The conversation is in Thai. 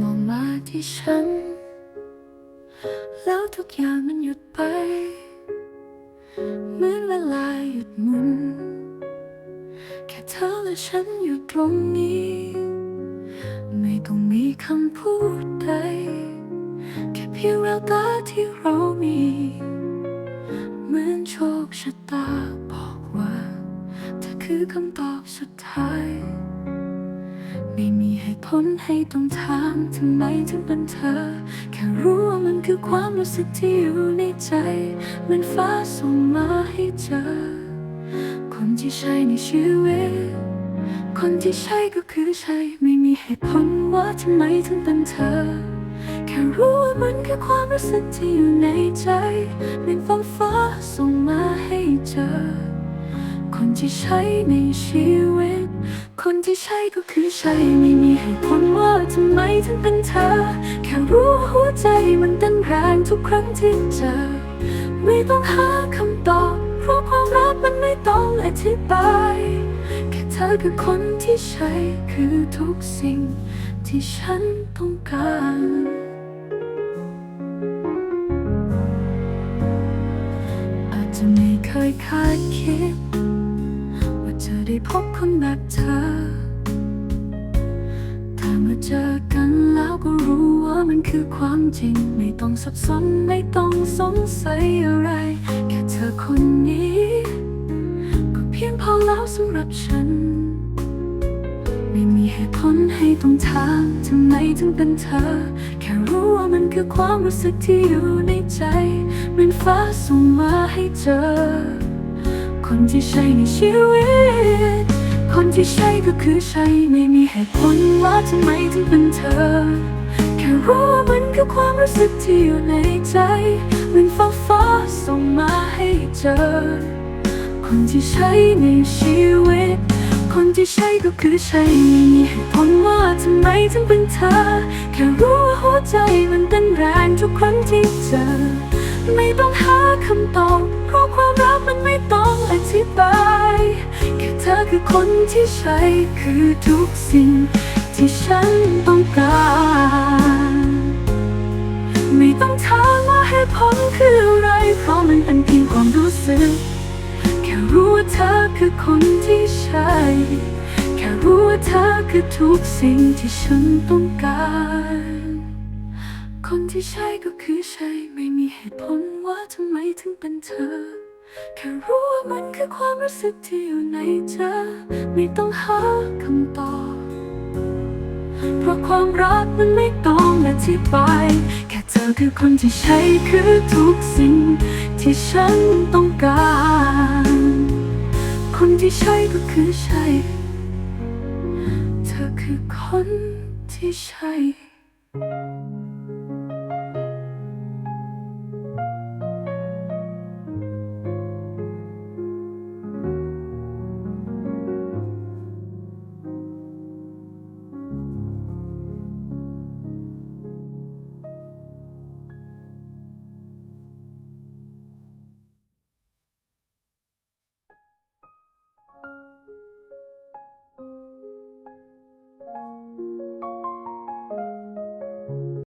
มองมาที่ฉัน แล้วทุกอย่างมันหยุดไป เหมือนเวลาหยุดหมุน แค่เธอและฉันอยู่ตรงนี้ ไม่ต้องมีคำพูดใด แค่เพียงแววตาที่เรามี เหมือนโชคชะตาบอกว่า เธอคือคำตอบสุดท้าย ไม่มีเหตุผลให้ต้องถามทำไมถึงเป็นเธอ แค่รู้ว่ามันคือความรู้สึกที่อยู่ในใจเหมันฟ้าส่งมาให้เจอ คนที่ใช่ในชีวิต คนที่ใช่ก็คือใช่ ไม่มีเหตุผลว่าทำไมถึงเป็นเธอ แค่รู้ว่ามันคือความรู้สึกที่อยู่ในใจเหมือนฟ้าฟ้าส่งมาให้เจอ คนที่ใช่ในชีวิต คนที่ใช่ก็คือใช่ไม่มีเหตุผลว่าทำไมถึงเป็นเธอ แค่รู้หัวใจมันเต้นแรงทุกครั้งที่เจอ ไม่ต้องหาคำตอบเพราะความรักมันไม่ต้องอธิบาย แค่เธอคือคนที่ใช่คือทุกสิ่งที่ฉันต้องการอาจจะไม่เคยคาดคิด ได้พบคนแบบเธอ ถ้ามาเจอกันแล้วก็รู้ว่ามันคือความจริง ไม่ต้องสับสนไม่ต้องสงสัยอะไร แค่เธอคนนี้ ก็เพียงพอแล้วสำหรับฉัน ไม่มีเหตุผลให้ต้องถามทำไมถึงเป็นเธอ แค่รู้ว่ามันคือความรู้สึกที่อยู่ในใจเหมือนฟ้าส่งมาให้เจอ คนที่ใช่ในชีวิต คนที่ใช่ก็คือใช่ไม่มีเหตุผลว่าทำไมถึงเป็นเธอ แค่รู้ว่ามันคือความรู้สึกที่อยู่ในใจเหมือนฟ้าฟ้าส่งมาให้เจอ คนที่ใช่ในชีวิต คนที่ใช่ก็คือใช่ไม่มีเหตุผลว่าทำไมถึงเป็นเธอ แค่รู้ว่าหัวใจมันเต้นแรงทุกครั้งที่เจอ ไม่ต้องหา คำตอบเพราะความรักมันไม่ต้องอธิบายแค่เธอคือคนที่ใช่คือทุกสิ่งที่ฉันต้องการ ไม่ต้องถามว่าเหตุผลคืออะไร เพราะมันเป็นเพียงความรู้สึก แค่รู้ว่าเธอคือคนที่ใช่แค่รู้ว่าเธอคือทุกสิ่งที่ฉันต้องการ คนที่ใช่ก็คือใช่ไม่มีเหตุผลว่าทำไมถึงเป็นเธอ แค่รู้ว่ามันคือความรู้สึกที่อยู่ในใจไม่ต้องหาคำตอบ เพราะความรักมันไม่ต้องอธิบาย แค่เธอคือคนที่ใช่คือทุกสิ่งที่ฉันต้องการ คนที่ใช่ก็คือใช่ เธอคือคนที่ใช่